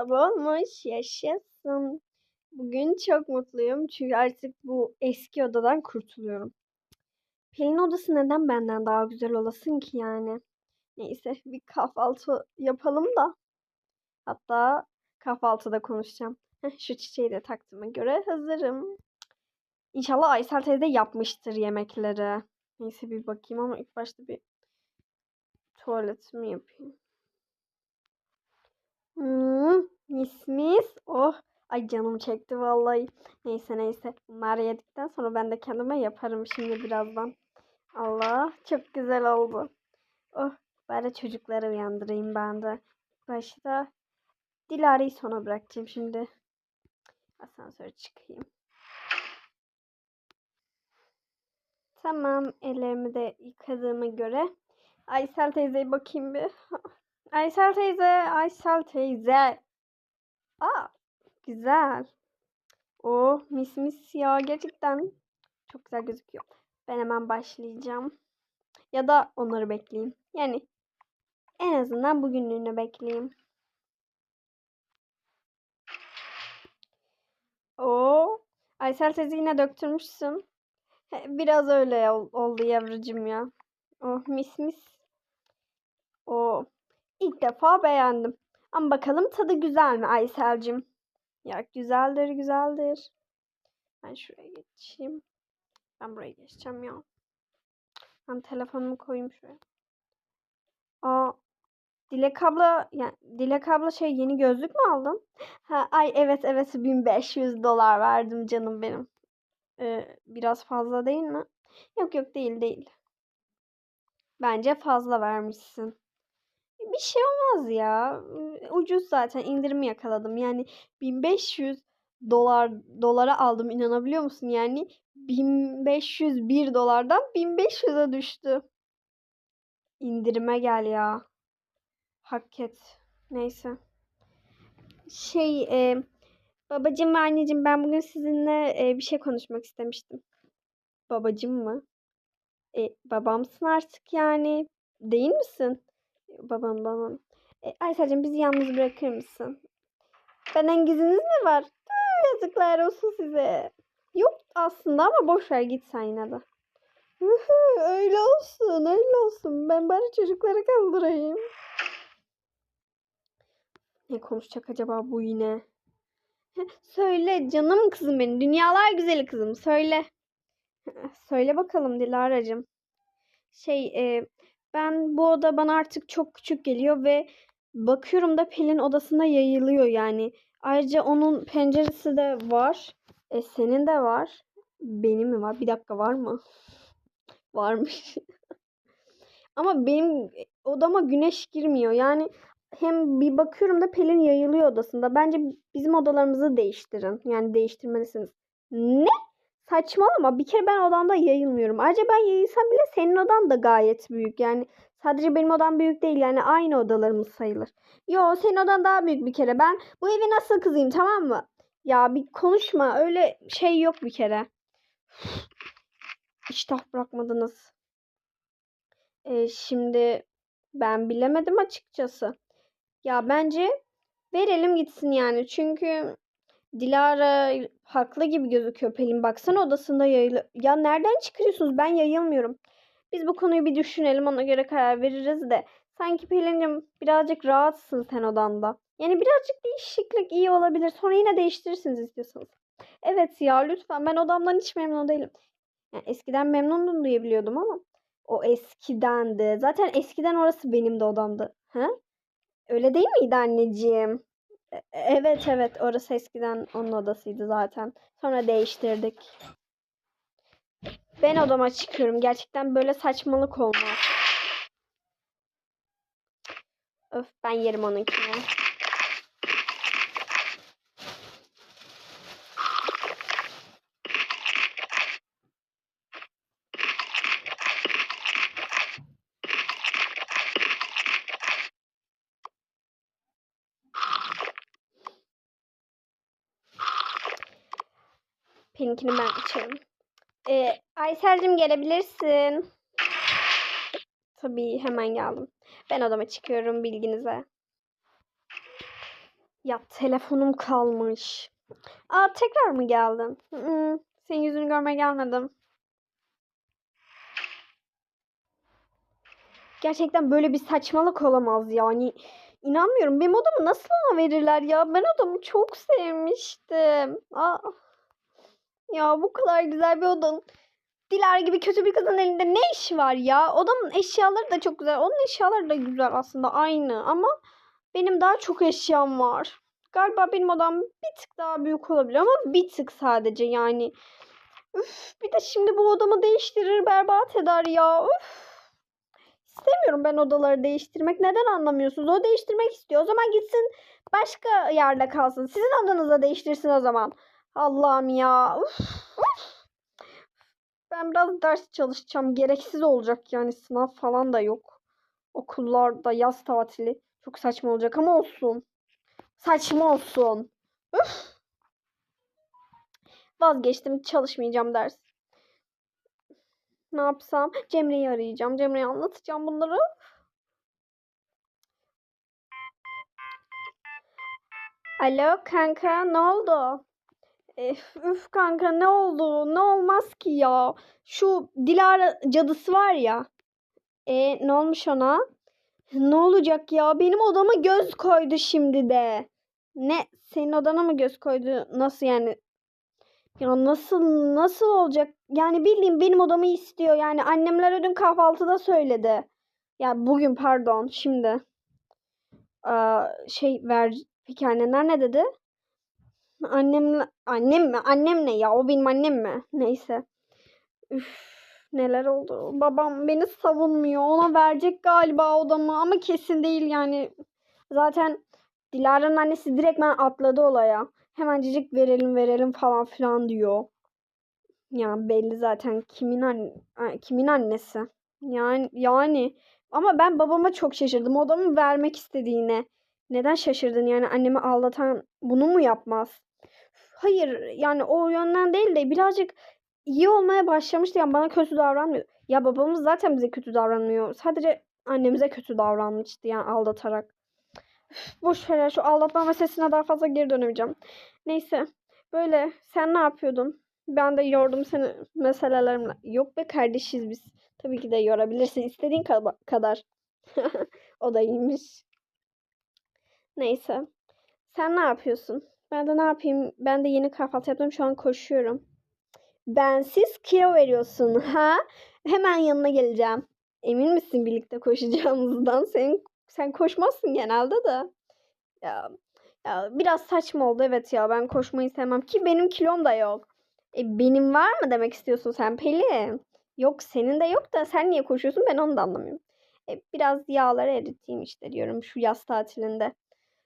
Sabah olmuş. Yaşasın. Bugün çok mutluyum. Çünkü artık bu eski odadan kurtuluyorum. Pelin odası neden benden daha güzel olasın ki yani? Neyse bir kahvaltı yapalım da. Hatta kahvaltıda konuşacağım. Şu çiçeği de taktığıma göre hazırım. İnşallah Aysel teyze yapmıştır yemekleri. Neyse bir bakayım ama ilk başta bir tuvaletimi yapayım. Hmm, mis mis. Oh. Ay canım çekti vallahi. Neyse neyse. Bunları yedikten sonra ben de kendime yaparım şimdi birazdan. Allah çok güzel oldu. Oh bari çocukları uyandırayım ben de. Başta Dilara'yı sona bırakacağım şimdi. Asansöre çıkayım. Tamam ellerimi de yıkadığıma göre. Aysel teyzeye bakayım bir. Aysel teyze, Aysel teyze. Aa, güzel. Oh, mis mis ya gerçekten çok güzel gözüküyor. Ben hemen başlayacağım. Ya da onları bekleyeyim. Yani en azından bugünlüğüne bekleyeyim. Oo, Aysel teyze yine döktürmüşsün. Biraz öyle ol- oldu yavrucum ya. Oh mis mis. O ilk defa beğendim. Ama bakalım tadı güzel mi Aysel'cim? Ya güzeldir güzeldir. Ben şuraya geçeyim. Ben buraya geçeceğim ya. Ben telefonumu koyayım şuraya. Aa, Dilek abla, yani Dilek abla şey yeni gözlük mü aldın? Ha, ay evet evet 1500 dolar verdim canım benim. Ee, biraz fazla değil mi? Yok yok değil değil. Bence fazla vermişsin. Bir şey olmaz ya. Ucuz zaten indirimi yakaladım. Yani 1500 dolar dolara aldım inanabiliyor musun? Yani 1501 dolardan 1500'e düştü. İndirime gel ya. Hak et. Neyse. Şey e, babacığım ve anneciğim ben bugün sizinle e, bir şey konuşmak istemiştim. Babacığım mı? E, babamsın artık yani. Değil misin? Babam babam. E, Aysel'cim bizi yalnız bırakır mısın? Benden giziniz mi var? Tüh, yazıklar olsun size. Yok aslında ama boş ver git sen yine de. Öyle olsun öyle olsun. Ben bari çocukları kaldırayım. Ne konuşacak acaba bu yine? Söyle canım kızım benim. Dünyalar güzeli kızım. Söyle. Söyle bakalım Dilara'cığım. Şey e, ben bu oda bana artık çok küçük geliyor ve bakıyorum da Pelin odasına yayılıyor yani. Ayrıca onun penceresi de var. E, senin de var. Benim mi var? Bir dakika var mı? Varmış. Ama benim odama güneş girmiyor. Yani hem bir bakıyorum da Pelin yayılıyor odasında. Bence bizim odalarımızı değiştirin. Yani değiştirmelisiniz. Ne? Saçmalama. Bir kere ben odamda yayılmıyorum. Ayrıca ben yayılsam bile senin odan da gayet büyük. Yani sadece benim odam büyük değil. Yani aynı odalarımız sayılır. Yo senin odan daha büyük bir kere. Ben bu evi nasıl kızıyım tamam mı? Ya bir konuşma. Öyle şey yok bir kere. İştah bırakmadınız. Ee, şimdi ben bilemedim açıkçası. Ya bence verelim gitsin yani. Çünkü Dilara haklı gibi gözüküyor Pelin. Baksana odasında yayılı. Ya nereden çıkarıyorsunuz? Ben yayılmıyorum. Biz bu konuyu bir düşünelim. Ona göre karar veririz de. Sanki Pelin'cim birazcık rahatsın sen odanda. Yani birazcık değişiklik iyi olabilir. Sonra yine değiştirirsiniz istiyorsanız. Evet ya lütfen. Ben odamdan hiç memnun değilim. Yani eskiden memnundum diye biliyordum ama. O eskidendi. Zaten eskiden orası benim de odamdı. Ha? Öyle değil miydi anneciğim? E- Evet evet orası eskiden onun odasıydı zaten. Sonra değiştirdik. Ben odama çıkıyorum. Gerçekten böyle saçmalık olmaz. Öf ben yerim onunkini. Açarım. Ee, Aysel'cim gelebilirsin. Tabii hemen geldim. Ben odama çıkıyorum bilginize. Ya telefonum kalmış. Aa tekrar mı geldin? Hı, senin yüzünü görmeye gelmedim. Gerçekten böyle bir saçmalık olamaz yani. İnanmıyorum. Benim odamı nasıl ona verirler ya? Ben odamı çok sevmiştim. Aa. Ya bu kadar güzel bir odanın Dilara gibi kötü bir kızın elinde ne işi var ya? Odamın eşyaları da çok güzel. Onun eşyaları da güzel aslında aynı ama benim daha çok eşyam var. Galiba benim odam bir tık daha büyük olabilir ama bir tık sadece yani. Üf, bir de şimdi bu odamı değiştirir berbat eder ya. Üf. İstemiyorum ben odaları değiştirmek. Neden anlamıyorsunuz? O değiştirmek istiyor. O zaman gitsin başka yerde kalsın. Sizin odanızda değiştirsin o zaman. Allah'ım ya. Üf, üf. Ben biraz ders çalışacağım. Gereksiz olacak yani sınav falan da yok. Okullarda yaz tatili. Çok saçma olacak ama olsun. Saçma olsun. Üf. Vazgeçtim. Çalışmayacağım ders. Ne yapsam? Cemre'yi arayacağım. Cemre'ye anlatacağım bunları. Alo kanka ne oldu? Üf, üf kanka ne oldu? Ne olmaz ki ya? Şu Dilara cadısı var ya. E ne olmuş ona? Ne olacak ya? Benim odama göz koydu şimdi de. Ne? Senin odana mı göz koydu? Nasıl yani? Ya nasıl nasıl olacak? Yani bildiğim benim odamı istiyor. Yani annemler dün kahvaltıda söyledi. Ya bugün pardon şimdi. Aa, şey ver. Peki anneler ne dedi? Annem annem mi? Annem ne ya? O benim annem mi? Neyse. Üf, neler oldu? Babam beni savunmuyor. Ona verecek galiba odamı ama kesin değil yani. Zaten Dilara'nın annesi direktmen atladı olaya. Hemencecik verelim verelim falan filan diyor. Ya belli zaten kimin anne, kimin annesi. Yani yani ama ben babama çok şaşırdım. Odamı vermek istediğine. Neden şaşırdın? Yani annemi aldatan bunu mu yapmaz? Hayır yani o yönden değil de birazcık iyi olmaya başlamıştı. Yani bana kötü davranmıyor. Ya babamız zaten bize kötü davranmıyor. Sadece annemize kötü davranmıştı yani aldatarak. Boş ver şu aldatma meselesine daha fazla geri dönemeyeceğim. Neyse böyle sen ne yapıyordun? Ben de yordum seni meselelerimle. Yok be kardeşiz biz. Tabii ki de yorabilirsin istediğin kadar. o da iyiymiş. Neyse. Sen ne yapıyorsun? Ben de ne yapayım? Ben de yeni kahvaltı yaptım. Şu an koşuyorum. Bensiz kilo veriyorsun ha? Hemen yanına geleceğim. Emin misin birlikte koşacağımızdan? Sen sen koşmazsın genelde de. Ya, ya biraz saçma oldu evet ya. Ben koşmayı sevmem ki benim kilom da yok. E, benim var mı demek istiyorsun sen Pelin? Yok senin de yok da sen niye koşuyorsun ben onu da anlamıyorum. E, biraz yağları eriteyim işte diyorum şu yaz tatilinde.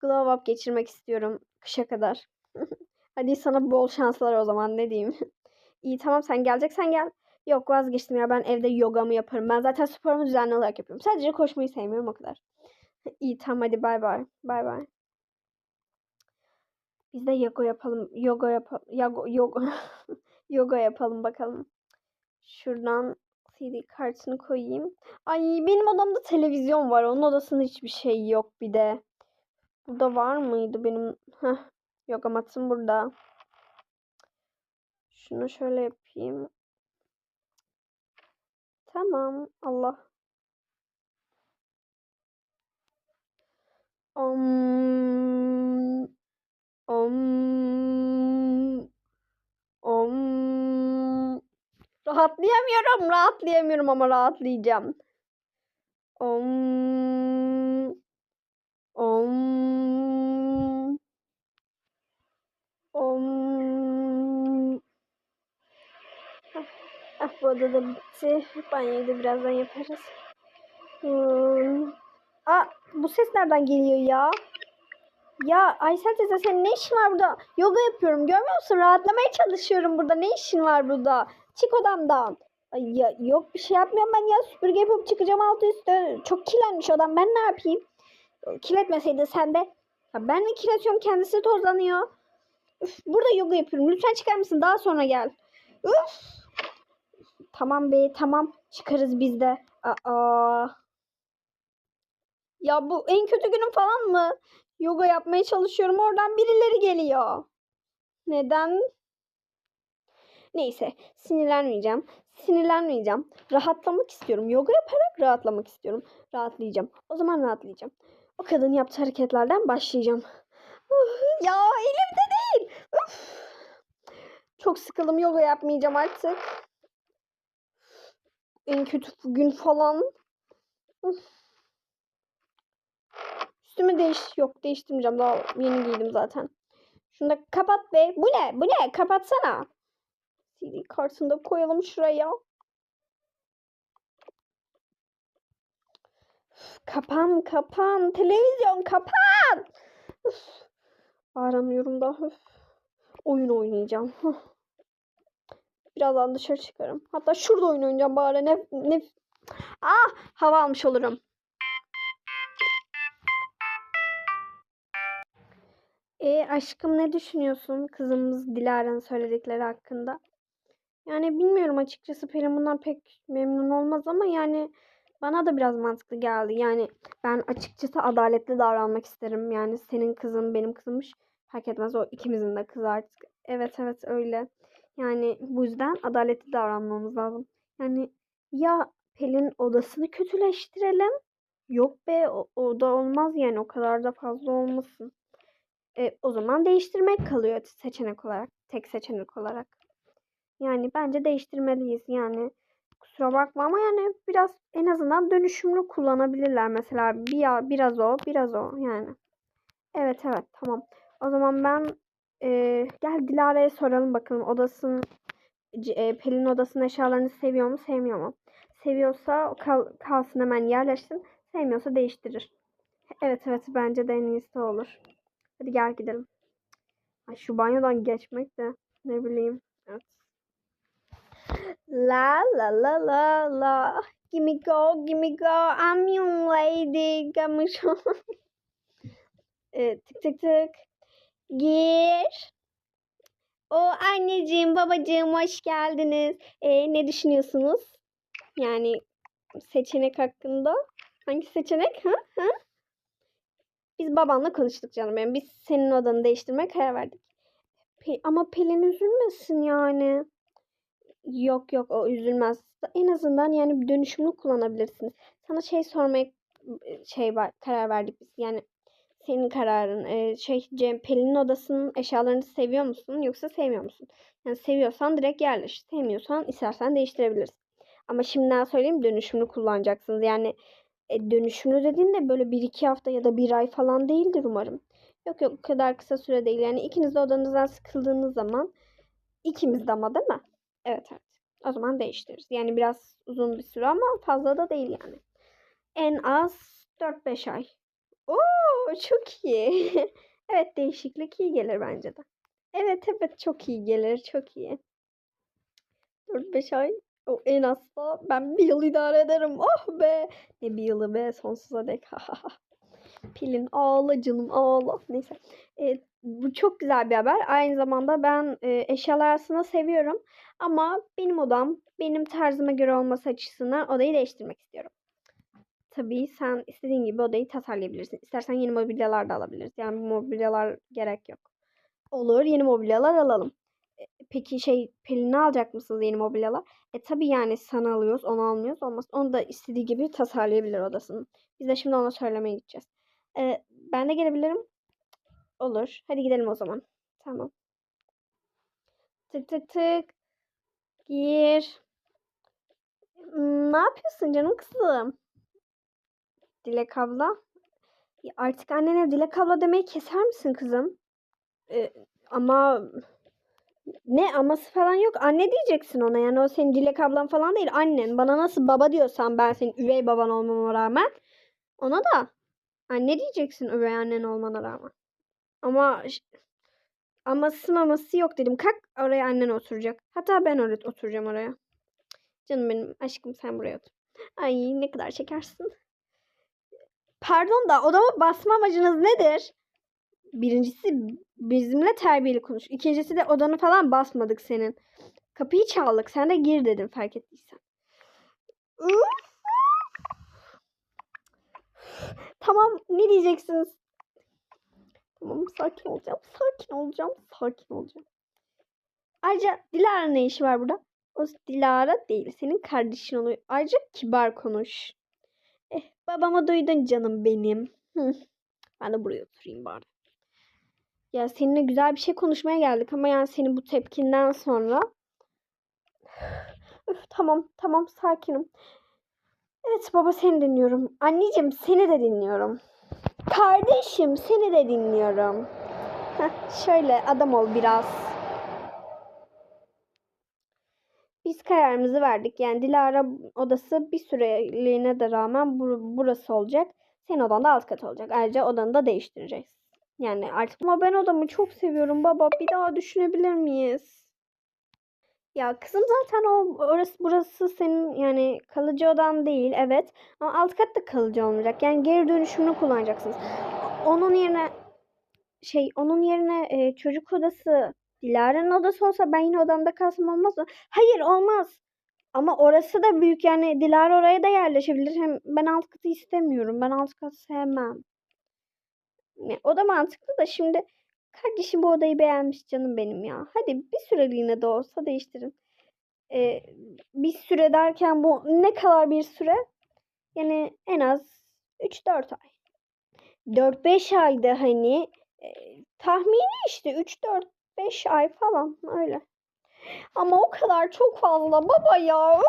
Glow up geçirmek istiyorum kışa kadar. Hadi sana bol şanslar o zaman ne diyeyim. İyi tamam sen geleceksen gel. Yok vazgeçtim ya ben evde yogamı yaparım. Ben zaten sporumu düzenli olarak yapıyorum. Sadece koşmayı sevmiyorum o kadar. İyi tamam hadi bay bay. Bay bay. Biz de yoga yapalım. Yoga yapalım. Yoga, yoga. yoga yapalım bakalım. Şuradan CD kartını koyayım. Ay benim odamda televizyon var. Onun odasında hiçbir şey yok bir de. Burada var mıydı benim? Heh, yoga matım burada. Şunu şöyle yapayım. Tamam. Allah. Om. Om. Om. Rahatlayamıyorum. Rahatlayamıyorum ama rahatlayacağım. Om. Om. Om. Ah, bu oda da bitti. Banyoyu da birazdan yaparız. Hmm. Aa, bu ses nereden geliyor ya? Ya Aysel teyze senin ne işin var burada? Yoga yapıyorum görmüyor musun? Rahatlamaya çalışıyorum burada. Ne işin var burada? Çık odamdan. Ay ya, yok bir şey yapmıyorum ben ya. Süpürge yapıp çıkacağım altı üstü. Çok kirlenmiş odam. Ben ne yapayım? Kirletmeseydin sen de. Ya ben mi kirletiyorum? Kendisi tozlanıyor. Üf, burada yoga yapıyorum. Lütfen çıkar mısın? Daha sonra gel. Üf. Tamam be tamam. Çıkarız biz de. Aa. Ya bu en kötü günüm falan mı? Yoga yapmaya çalışıyorum. Oradan birileri geliyor. Neden? Neyse sinirlenmeyeceğim. Sinirlenmeyeceğim. Rahatlamak istiyorum. Yoga yaparak rahatlamak istiyorum. Rahatlayacağım. O zaman rahatlayacağım. O kadın yaptığı hareketlerden başlayacağım. Ya elimde değil. Çok sıkıldım. Yoga yapmayacağım artık. En kötü gün falan. Üstümü değiş... Yok değiştirmeyeceğim. Daha yeni giydim zaten. Şunu da kapat be. Bu ne? Bu ne? Kapatsana. CD kartını da koyalım şuraya. Kapan kapan. Televizyon kapan. Üf. Bağıramıyorum da. Üf. Oyun oynayacağım. Huh. Birazdan dışarı çıkarım. Hatta şurada oyun oynayacağım bari. Ne, ne... Ah hava almış olurum. E aşkım ne düşünüyorsun kızımız Dilara'nın söyledikleri hakkında? Yani bilmiyorum açıkçası Pelin bundan pek memnun olmaz ama yani bana da biraz mantıklı geldi. Yani ben açıkçası adaletli davranmak isterim. Yani senin kızın benim kızımmış fark etmez o ikimizin de kızı artık. Evet evet öyle. Yani bu yüzden adaletli davranmamız lazım. Yani ya Pelin odasını kötüleştirelim. Yok be o, o da olmaz yani o kadar da fazla olmasın. E, o zaman değiştirmek kalıyor seçenek olarak. Tek seçenek olarak. Yani bence değiştirmeliyiz. Yani kusura bakma ama yani biraz en azından dönüşümlü kullanabilirler. Mesela bir, biraz o biraz o yani. Evet evet tamam. O zaman ben e, gel Dilara'ya soralım bakalım odasının e, Pelin odasının eşyalarını seviyor mu sevmiyor mu? Seviyorsa kal, kalsın hemen yerleşsin. Sevmiyorsa değiştirir. Evet evet bence de en iyisi olur. Hadi gel gidelim. Ay şu banyodan geçmek de ne bileyim. Evet. La la la la la. Gimme go, gimme go. I'm young lady. Show. evet, tık tık tık. Gir. O anneciğim, babacığım hoş geldiniz. E, ne düşünüyorsunuz? Yani seçenek hakkında. Hangi seçenek? Ha? Ha? Biz babanla konuştuk canım benim. Biz senin odanı değiştirmeye karar verdik. Pe- ama Pelin üzülmesin yani. Yok yok o üzülmez. En azından yani dönüşümlü kullanabilirsiniz. Sana şey sormaya şey var, karar verdik biz. Yani senin kararın. Ee, şey Cem Pelin'in odasının eşyalarını seviyor musun yoksa sevmiyor musun? Yani seviyorsan direkt yerleş. Sevmiyorsan istersen değiştirebilirsin. Ama şimdiden söyleyeyim dönüşümlü kullanacaksınız. Yani e, dönüşümlü dediğinde böyle bir iki hafta ya da bir ay falan değildir umarım. Yok yok o kadar kısa süre değil. Yani ikiniz de odanızdan sıkıldığınız zaman ikimiz de ama değil mi? Evet evet. O zaman değiştiririz. Yani biraz uzun bir süre ama fazla da değil yani. En az 4-5 ay. Oo çok iyi. evet değişiklik iyi gelir bence de. Evet evet çok iyi gelir. Çok iyi. 4-5 ay. O en azsa ben bir yıl idare ederim. Oh be. Ne bir yılı be sonsuza dek. Pilin ağla canım ağla. Neyse. E, bu çok güzel bir haber. Aynı zamanda ben e, eşyalar arasında seviyorum. Ama benim odam benim tarzıma göre olması açısından odayı değiştirmek istiyorum. Tabii sen istediğin gibi odayı tasarlayabilirsin. İstersen yeni mobilyalar da alabiliriz. Yani mobilyalar gerek yok. Olur yeni mobilyalar alalım. E, Peki şey Pelin'i alacak mısınız yeni mobilyalar? E tabii yani sana alıyoruz onu almıyoruz. Olmaz. Onu da istediği gibi tasarlayabilir odasını. Biz de şimdi ona söylemeye gideceğiz. E, ben de gelebilirim. Olur. Hadi gidelim o zaman. Tamam. Tık tık tık. Gir. Ne yapıyorsun canım kızım? Dilek abla. Artık annene Dilek abla demeyi keser misin kızım? E, ama ne aması falan yok. Anne diyeceksin ona. Yani o senin Dilek ablan falan değil. Annen. Bana nasıl baba diyorsan ben senin üvey baban olmama rağmen ona da anne diyeceksin üvey annen olmana rağmen. Ama aması maması yok dedim. Kalk oraya annen oturacak. Hatta ben oraya oturacağım oraya. Canım benim aşkım sen buraya otur. Ay ne kadar çekersin. Pardon da odama basma amacınız nedir? Birincisi bizimle terbiyeli konuş. İkincisi de odanı falan basmadık senin. Kapıyı çaldık. Sen de gir dedim fark ettiysen. Tamam ne diyeceksiniz? Tamam sakin olacağım. Sakin olacağım. Sakin olacağım. Ayrıca Dilara ne işi var burada? O Dilara değil. Senin kardeşin oluyor. Ayrıca kibar konuş. Eh, babamı duydun canım benim. Ben de buraya oturayım bari. Ya seninle güzel bir şey konuşmaya geldik ama yani senin bu tepkinden sonra Üf, tamam tamam sakinim. Evet baba seni dinliyorum. Anneciğim seni de dinliyorum. Kardeşim seni de dinliyorum. Heh, şöyle adam ol biraz. Biz kararımızı verdik. Yani Dilara odası bir süreliğine de rağmen bur- burası olacak. Senin odan da alt kat olacak. Ayrıca odanı da değiştireceğiz. Yani artık ama ben odamı çok seviyorum baba. Bir daha düşünebilir miyiz? Ya kızım zaten o orası burası senin yani kalıcı odan değil evet. Ama alt kat da kalıcı olmayacak. Yani geri dönüşümünü kullanacaksınız. Onun yerine şey onun yerine e, çocuk odası Dilara'nın odası olsa ben yine odamda kalsam olmaz mı? Hayır olmaz. Ama orası da büyük yani Dilara oraya da yerleşebilir. Hem ben alt katı istemiyorum. Ben alt katı sevmem. Ya, o da mantıklı da şimdi kardeşim bu odayı beğenmiş canım benim ya. Hadi bir süreliğine de olsa değiştirin. Ee, bir süre derken bu ne kadar bir süre? Yani en az 3-4 ay. 4-5 ayda hani e, tahmini işte 3-4-5 ay falan öyle. Ama o kadar çok fazla baba ya.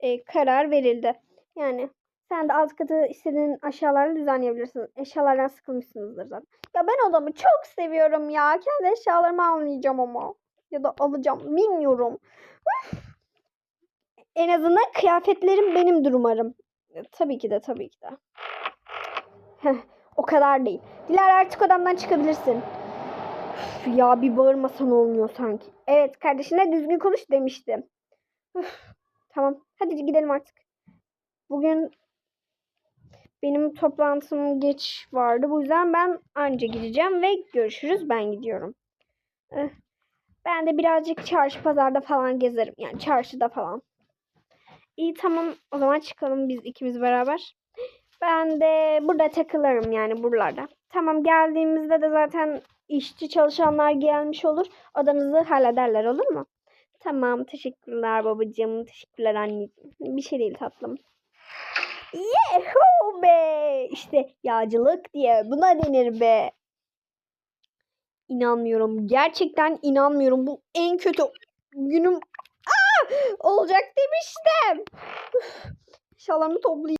E, karar verildi. Yani sen de alt katı istediğin aşağılarla düzenleyebilirsin. Eşyalardan sıkılmışsınızdır zaten. Ya ben odamı çok seviyorum ya. Kendi eşyalarımı almayacağım ama. Ya da alacağım. Bilmiyorum. En azından kıyafetlerim benimdir umarım. E, Tabii ki de tabii ki de. O kadar değil. Dilara artık odamdan çıkabilirsin. Üf, ya bir bağırmasan olmuyor sanki. Evet kardeşine düzgün konuş demiştim. Üf, tamam hadi gidelim artık. Bugün benim toplantım geç vardı. Bu yüzden ben anca gideceğim ve görüşürüz. Ben gidiyorum. Ben de birazcık çarşı pazarda falan gezerim. Yani çarşıda falan. İyi tamam o zaman çıkalım biz ikimiz beraber. Ben de burada takılırım yani buralarda. Tamam geldiğimizde de zaten işçi çalışanlar gelmiş olur. Odanızı hallederler olur mu? Tamam teşekkürler babacığım. Teşekkürler anneciğim. Bir şey değil tatlım. Yehu be. İşte yağcılık diye buna denir be. İnanmıyorum. Gerçekten inanmıyorum. Bu en kötü günüm Aa, olacak demiştim. Eşyalarımı toplayayım.